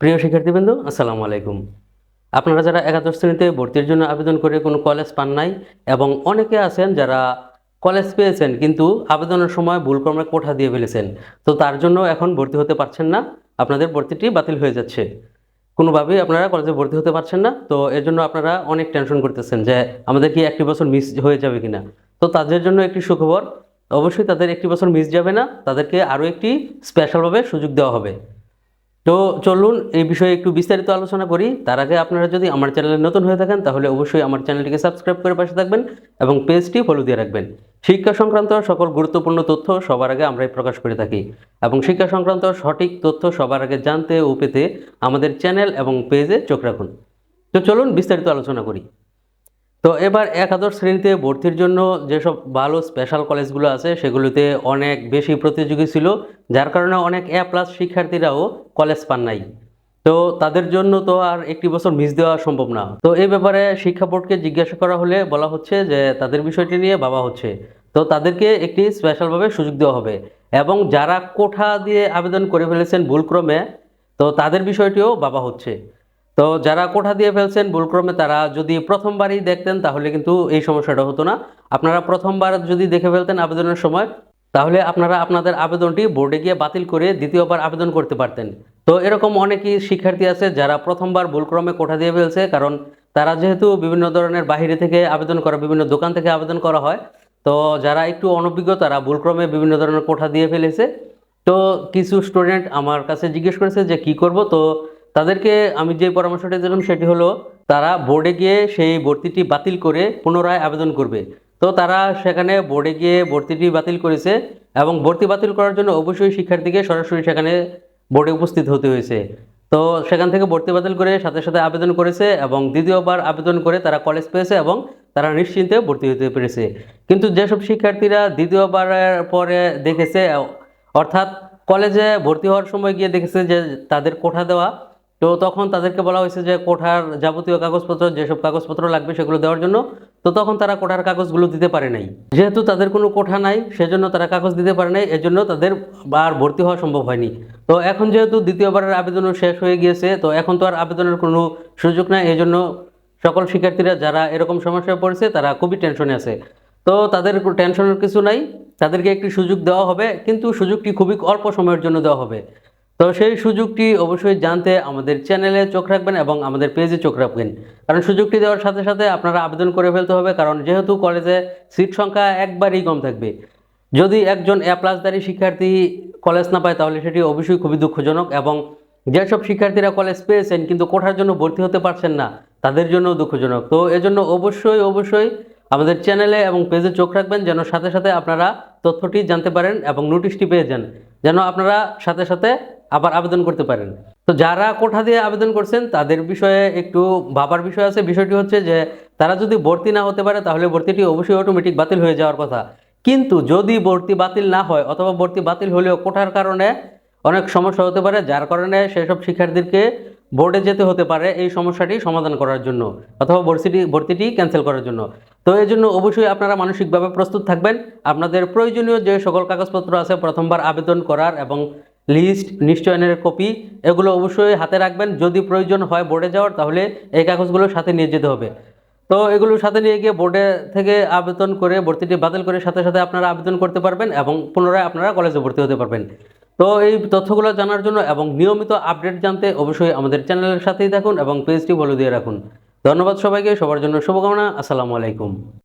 প্রিয় শিক্ষার্থীবৃন্দ, আসসালামু আলাইকুম। আপনারা যারা একাদশ শ্রেণীতে ভর্তির জন্য আবেদন করে কোনো কলেজ পান নাই এবং অনেকে আছেন যারা কলেজ পেয়েছেন কিন্তু আবেদনের সময় ভুলক্রমে কোঠা দিয়ে ফেলেছেন, তো তার জন্য এখন ভর্তি হতে পারছেন না, আপনাদের ভর্তিটি বাতিল হয়ে যাচ্ছে। কোনোভাবেই আপনারা কলেজে ভর্তি হতে পারছেন না, তো এর জন্য আপনারা অনেক টেনশন করতেছেন যে আমাদের কি একটি বছর মিস হয়ে যাবে কিনা। তো তাদের জন্য একটি সুখবর, অবশ্যই তাদের একটি বছর মিস যাবে না, তাদেরকে আরও একটি স্পেশালভাবে সুযোগ দেওয়া হবে। তো চলুন এই বিষয়ে একটু বিস্তারিত আলোচনা করি। তার আগে আপনারা যদি আমার চ্যানেলে নতুন হয়ে থাকেন, তাহলে অবশ্যই আমার চ্যানেলটিকে সাবস্ক্রাইব করে পাশে থাকবেন এবং পেজটি ফলো দিয়ে রাখবেন। শিক্ষা সংক্রান্ত সকল গুরুত্বপূর্ণ তথ্য সবার আগে আমরাই প্রকাশ করে থাকি এবং শিক্ষা সংক্রান্ত সঠিক তথ্য সবার আগে জানতে ও পেতে আমাদের চ্যানেল এবং পেজে চোখ রাখুন। তো চলুন বিস্তারিত আলোচনা করি। তো এবার একাদশ শ্রেণীতে ভর্তির জন্য যেসব ভালো স্পেশাল কলেজগুলো আছে, সেগুলোতে অনেক বেশি প্রতিযোগী ছিল, যার কারণে অনেক এ প্লাস শিক্ষার্থীরাও কলেজ পান নাই। তো তাদের জন্য তো আর একটি বছর মিস দেওয়া সম্ভব না। তো এই ব্যাপারে শিক্ষা বোর্ডকে জিজ্ঞাসা করা হলে বলা হচ্ছে যে, তাদের বিষয়টি নিয়ে ভাবা হচ্ছে। তো তাদেরকে একটি স্পেশালভাবে সুযোগ দেওয়া হবে এবং যারা কোঠা দিয়ে আবেদন করে ফেলেছেন ভুলক্রমে, তো তাদের বিষয়টিও ভাবা হচ্ছে। তো যারা কোঠা দিয়ে ফেলছেন, ভুলক্রমে তারা যদি প্রথমবারই দেখতেন, তাহলে কিন্তু এই সমস্যাটা হতো না। আপনারা প্রথমবার যদি দেখে ফেলতেন আবেদনের সময়, তাহলে আপনারা আপনাদের আবেদনটি বোর্ডে গিয়ে বাতিল করে দ্বিতীয়বার আবেদন করতে পারতেন। তো এরকম অনেকই শিক্ষার্থী আছে, যারা প্রথমবার ভুলক্রমে কোঠা দিয়ে ফেলছে, কারণ তারা যেহেতু বিভিন্ন ধরনের বাহিরে থেকে আবেদন করা, বিভিন্ন দোকান থেকে আবেদন করা হয়। তো যারা একটু অনভিজ্ঞ, তারা ভুলক্রমে বিভিন্ন ধরনের কোঠা দিয়ে ফেলেছে। তো কিছু স্টুডেন্ট আমার কাছে জিজ্ঞেস করেছে যে, কি করব? তো তাদেরকে আমি যে পরামর্শটা দিলাম সেটি হলো, তারা বোর্ডে গিয়ে সেই ভর্তিটি বাতিল করে পুনরায় আবেদন করবে। তো তারা সেখানে বোর্ডে গিয়ে ভর্তিটি বাতিল করেছে এবং ভর্তি বাতিল করার জন্য অবশ্যই শিক্ষার্থীকে সরাসরি সেখানে বোর্ডে উপস্থিত হতে হয়েছে। তো সেখান থেকে ভর্তি বাতিল করে সাথে সাথে আবেদন করেছে এবং দ্বিতীয়বার আবেদন করে তারা কলেজ পেয়েছে এবং তারা নিশ্চিন্তে ভর্তি হতে পেরেছে। কিন্তু যেসব শিক্ষার্থীরা দ্বিতীয়বারের পরে দেখেছে, অর্থাৎ কলেজে ভর্তি হওয়ার সময় গিয়ে দেখেছে যে তাদের কোঠা দেওয়া তো তখন তাদেরকে বলা হয়েছে যে কোঠার যাবতীয় কাগজপত্র, যেসব কাগজপত্র লাগবে সেগুলো দেওয়ার জন্য, তো তখন তারা কোঠার কাগজগুলো দিতে পারে নাই। যেহেতু তাদের কোনো কোঠা নাই, সেজন্য তারা কাগজ দিতে পারে নাই, এজন্য তাদের আর ভর্তি হওয়া সম্ভব হয়নি। তো এখন যেহেতু দ্বিতীয়বারের আবেদনও শেষ হয়ে গিয়েছে, তো এখন তো আর আবেদনের কোনো সুযোগ নাই, এজন্য সকল শিক্ষার্থীরা যারা এরকম সমস্যায় পড়েছে, তারা খুবই টেনশনে আছে। তো তাদের টেনশনের কিছু নাই, তাদেরকে একটি সুযোগ দেওয়া হবে, কিন্তু সুযোগটি খুবই অল্প সময়ের জন্য দেওয়া হবে। তো সেই সুযোগটি অবশ্যই জানতে আমাদের চ্যানেলে চোখ রাখবেন এবং আমাদের পেজে চোখ রাখবেন। কারণ সুযোগটি দেওয়ার সাথে সাথে আপনারা আবেদন করে ফেলতে হবে, কারণ যেহেতু কলেজে সিট সংখ্যা একবারই কম থাকবে। যদি একজন এ প্লাসদারী শিক্ষার্থী কলেজ না পায়, তাহলে সেটি অবশ্যই খুবই দুঃখজনক এবং যেসব শিক্ষার্থীরা কলেজ পেয়েছেন কিন্তু কোঠার জন্য ভর্তি হতে পারছেন না, তাদের জন্য দুঃখজনক। তো এজন্য অবশ্যই অবশ্যই আমাদের চ্যানেলে এবং পেজে চোখ রাখবেন, যেন সাথে সাথে আপনারা তথ্যটি জানতে পারেন এবং নোটিশটি পেয়ে যান। যেন আপনারা সাথে সাথে আবার আবেদন করতে পারেন। তো যারা কোঠা দিয়ে আবেদন করছেন, তাদের বিষয়ে একটু ভাবার বিষয় আছে। বিষয়টি হচ্ছে যে, তারা যদি ভর্তি না হতে পারে, তাহলে ভর্তিটি অবশ্যই অটোমেটিক বাতিল হয়ে যাওয়ার কথা। কিন্তু যদি ভর্তি বাতিল না হয়, অথবা ভর্তি বাতিল হলেও কোঠার কারণে অনেক সমস্যা হতে পারে, যার কারণে সেসব শিক্ষার্থীদেরকে বোর্ডে যেতে হতে পারে এই সমস্যাটি সমাধান করার জন্য, অথবা ভর্তিটি ভর্তিটি ক্যান্সেল করার জন্য। তো এই জন্য অবশ্যই আপনারা মানসিকভাবে প্রস্তুত থাকবেন। আপনাদের প্রয়োজনীয় যে সকল কাগজপত্র আছে, প্রথমবার আবেদন করার এবং লিস্ট নিশ্চয়নের কপি, এগুলো অবশ্যই হাতে রাখবেন। যদি প্রয়োজন হয় বোর্ডে যাওয়ার, তাহলে এই কাগজগুলো সাথে নিয়ে যেতে হবে। তো এগুলো সাথে নিয়ে গিয়ে বোর্ডে থেকে আবেদন করে, ভর্তিটি বাতিল করে সাথে সাথে আপনারা আবেদন করতে পারবেন এবং পুনরায় আপনারা কলেজে ভর্তি হতে পারবেন। তো এই তথ্যগুলো জানার জন্য এবং নিয়মিত আপডেট জানতে অবশ্যই আমাদের চ্যানেলের সাথেই থাকুন এবং পেজটি ফলো দিয়ে রাখুন। ধন্যবাদ সবাইকে, সবার জন্য শুভকামনা, আসসালামু আলাইকুম।